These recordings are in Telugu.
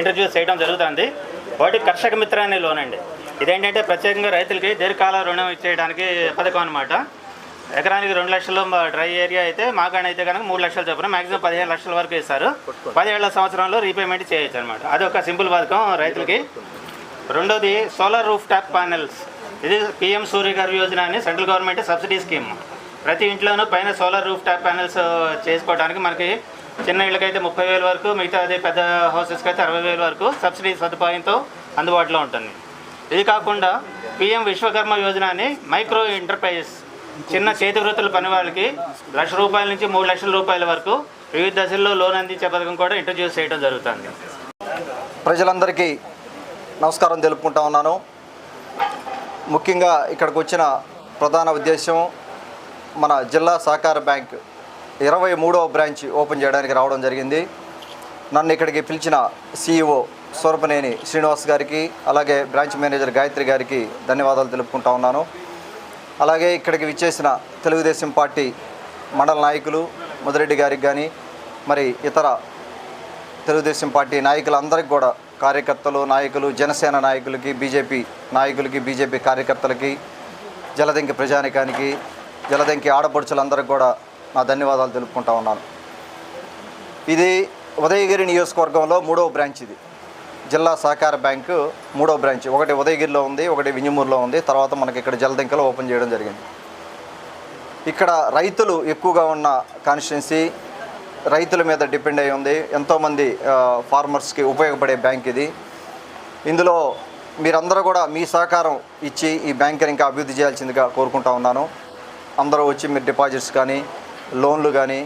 ఇంట్రడ్యూస్ చేయడం జరుగుతుంది. ఒకటి కర్షక మిత్ర అనే లోన్ అండి ఇదేంటంటే ప్రత్యేకంగా రైతులకి దీర్ఘకాల రుణం ఇచ్చేయడానికి పథకం అనమాట ఎకరానికి రెండు లక్షలు డ్రై ఏరియా అయితే మాగాణ అయితే కనుక మూడు లక్షలు చొప్పున మాక్సిమం పదిహేను లక్షల వరకు ఇస్తారు. పదిహేళ్ళ సంవత్సరంలో రీపేమెంట్ చేయొచ్చు అనమాట అది ఒక సింపుల్ పథకం రైతులకి. రెండోది సోలార్ రూఫ్ టాప్ ప్యానెల్స్. ఇది పిఎం సూర్యఘర్ యోజన అని సెంట్రల్ గవర్నమెంట్ సబ్సిడీ స్కీమ్. ప్రతి ఇంట్లోనూ పైన సోలార్ రూఫ్ టాప్ ప్యానెల్స్ చేసుకోవడానికి మనకి చిన్న ఇళ్ళకైతే ముప్పై వేల వరకు మిగతా అదే పెద్ద హౌసెస్కి అయితే అరవై వేల వరకు సబ్సిడీ సదుపాయంతో అందుబాటులో ఉంటుంది. ఇది కాకుండా పిఎం విశ్వకర్మ యోజన అని మైక్రో ఎంటర్ప్రైజెస్ చిన్న చేతి వృత్తుల పని వాళ్ళకి లక్ష రూపాయల నుంచి మూడు లక్షల రూపాయల వరకు వివిధ దశల్లో లోన్ అందించే పథకం కూడా ఇంట్రడ్యూస్ చేయడం జరుగుతుంది. ప్రజలందరికీ నమస్కారం తెలుపుకుంటా ఉన్నాను. ముఖ్యంగా ఇక్కడికి వచ్చిన ప్రధాన ఉద్దేశం మన జిల్లా సహకార బ్యాంక్ ఇరవై మూడవ బ్రాంచ్ ఓపెన్ చేయడానికి రావడం జరిగింది. నన్ను ఇక్కడికి పిలిచిన సీఈఓ సూరపనేని శ్రీనివాస్ గారికి అలాగే బ్రాంచ్ మేనేజర్ గాయత్రి గారికి ధన్యవాదాలు తెలుపుకుంటా ఉన్నాను. అలాగే ఇక్కడికి విచ్చేసిన తెలుగుదేశం పార్టీ మండల నాయకులు ముదిరెడ్డి గారికి కానీ మరి ఇతర తెలుగుదేశం పార్టీ నాయకులందరికీ కూడా కార్యకర్తలు నాయకులు జనసేన నాయకులకి బీజేపీ నాయకులకి బీజేపీ కార్యకర్తలకి జలదంకి ప్రజానికానికి జలదంకి ఆడపడుచులందరికీ కూడా నా ధన్యవాదాలు తెలుపుకుంటా ఉన్నాను. ఇది ఉదయగిరి నియోజకవర్గంలో మూడవ బ్రాంచ్ ఇది. జిల్లా సహకార బ్యాంకు మూడో బ్రాంచ్. ఒకటి ఉదయగిరిలో ఉంది ఒకటి వింజమూరులో ఉంది. తర్వాత మనకి ఇక్కడ జలదంకలో ఓపెన్ చేయడం జరిగింది. ఇక్కడ రైతులు ఎక్కువగా ఉన్న కాన్స్టిట్యున్సీ రైతుల మీద డిపెండ్ అయి ఉంది. ఎంతోమంది ఫార్మర్స్కి ఉపయోగపడే బ్యాంక్ ఇది. ఇందులో మీరందరూ కూడా మీ సహకారం ఇచ్చి ఈ బ్యాంకుని ఇంకా అభివృద్ధి చేయాల్సిందిగా కోరుకుంటా ఉన్నాను. అందరూ వచ్చి మీరు డిపాజిట్స్ కానీ లోన్లు కానీ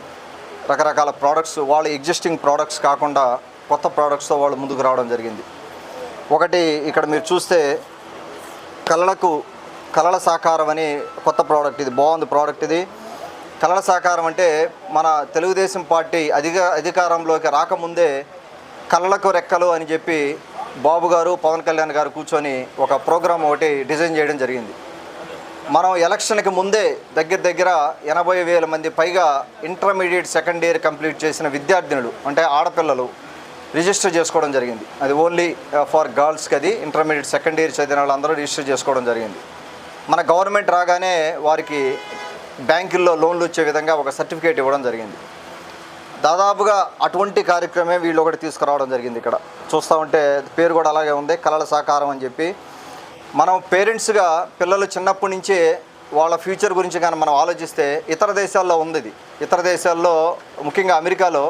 రకరకాల ప్రోడక్ట్స్ వాళ్ళ ఎగ్జిస్టింగ్ ప్రోడక్ట్స్ కాకుండా కొత్త ప్రోడక్ట్స్తో వాళ్ళు ముందుకు రావడం జరిగింది. ఒకటి ఇక్కడ మీరు చూస్తే కళలకు కళల సాకారం అని కొత్త ప్రోడక్ట్ ఇది బాగుంది ప్రోడక్ట్ ఇది. కళల సాకారం అంటే మన తెలుగుదేశం పార్టీ అధిక అధికారంలోకి రాకముందే కళలకు రెక్కలు అని చెప్పి బాబు గారు పవన్ కళ్యాణ్ గారు కూర్చొని ఒక ప్రోగ్రాం ఒకటి డిజైన్ చేయడం జరిగింది. మనం ఎలక్షన్కి ముందే దగ్గర దగ్గర ఎనభై వేల మంది పైగా ఇంటర్మీడియట్ సెకండ్ ఇయర్ కంప్లీట్ చేసిన విద్యార్థినులు అంటే ఆడపిల్లలు రిజిస్టర్ చేసుకోవడం జరిగింది. అది ఓన్లీ ఫర్ గర్ల్స్కి అది ఇంటర్మీడియట్ సెకండ్ ఇయర్ చదివిన వాళ్ళందరూ రిజిస్టర్ చేసుకోవడం జరిగింది. మన గవర్నమెంట్ రాగానే వారికి బ్యాంకుల్లో లోన్లు ఇచ్చే విధంగా ఒక సర్టిఫికేట్ ఇవ్వడం జరిగింది. దాదాపుగా అటువంటి కార్యక్రమే వీళ్ళు ఒకటి తీసుకురావడం జరిగింది ఇక్కడ. చూస్తూ ఉంటే పేరు కూడా అలాగే ఉంది కళల సహకారం అని చెప్పి మనం పేరెంట్స్గా పిల్లలు చిన్నప్పటి నుంచే వాళ్ళ ఫ్యూచర్ గురించి కానీ మనం ఆలోచిస్తే ఇతర దేశాల్లో ఉంది ఇది. ఇతర దేశాల్లో ముఖ్యంగా అమెరికాలో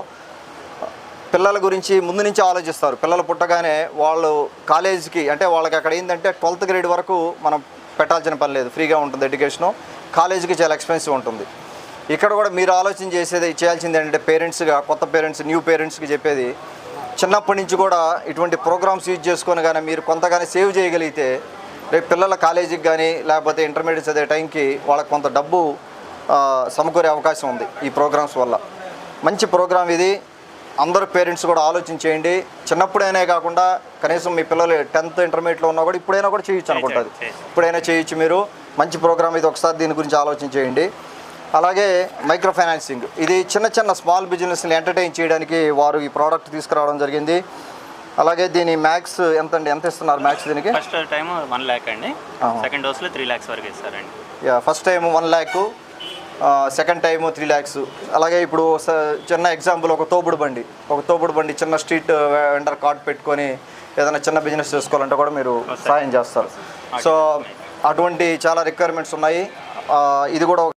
పిల్లల గురించి ముందు నుంచి ఆలోచిస్తారు. పిల్లలు పుట్టగానే వాళ్ళు కాలేజీకి అంటే వాళ్ళకి అక్కడ ఏంటంటే ట్వెల్త్ గ్రేడ్ వరకు మనం పెట్టాల్సిన పని లేదు. ఫ్రీగా ఉంటుంది ఎడ్యుకేషను కాలేజీకి చాలా ఎక్స్పెన్సివ్ ఉంటుంది. ఇక్కడ కూడా మీరు ఆలోచన చేసేది చేయాల్సింది ఏంటంటే పేరెంట్స్గా కొత్త పేరెంట్స్ న్యూ పేరెంట్స్కి చెప్పేది చిన్నప్పటి నుంచి కూడా ఇటువంటి ప్రోగ్రామ్స్ యూజ్ చేసుకొని కానీ మీరు కొంతగానే సేవ్ చేయగలిగితే రేపు పిల్లల కాలేజీకి కానీ లేకపోతే ఇంటర్మీడియట్ చదివే టైంకి వాళ్ళకి కొంత డబ్బు సమకూరే అవకాశం ఉంది ఈ ప్రోగ్రామ్స్ వల్ల. మంచి ప్రోగ్రామ్ ఇది. అందరు పేరెంట్స్ కూడా ఆలోచన చేయండి చిన్నప్పుడైనా కాకుండా కనీసం మీ పిల్లలు టెన్త్ ఇంటర్మీడియట్లో ఉన్నా కూడా ఇప్పుడైనా కూడా చేయొచ్చు అనుకుంటుంది ఇప్పుడైనా చేయొచ్చు మీరు. మంచి ప్రోగ్రామ్ ఇది. ఒకసారి దీని గురించి ఆలోచన చేయండి అలాగే మైక్రో ఫైనాన్సింగ్ ఇది చిన్న చిన్న స్మాల్ బిజినెస్ని ఎంటర్టైన్ చేయడానికి వారు ఈ ప్రోడక్ట్ తీసుకురావడం జరిగింది. అలాగే దీని మ్యాక్స్ ఎంత అండి ఎంత ఇస్తున్నారు మ్యాక్స్ దీనికి? ఫస్ట్ టైం వన్ ల్యాక్ అండి. సెకండ్ డోస్లో త్రీ ల్యాక్స్ వరకు ఇస్తారండి. Yeah first time one lakh second time three lakhs అలాగే ఇప్పుడు చిన్న ఎగ్జాంపుల్ ఒక తోపుడు బండి. ఒక తోపుడు బండి చిన్న స్ట్రీట్ వెండర్ కార్ట్ పెట్టుకొని ఏదైనా చిన్న బిజినెస్ చేసుకోవాలంటే కూడా మీరు సాయం చేస్తారు. సో అటువంటి చాలా రిక్వైర్మెంట్స్ ఉన్నాయి. ఇది కూడా ఒక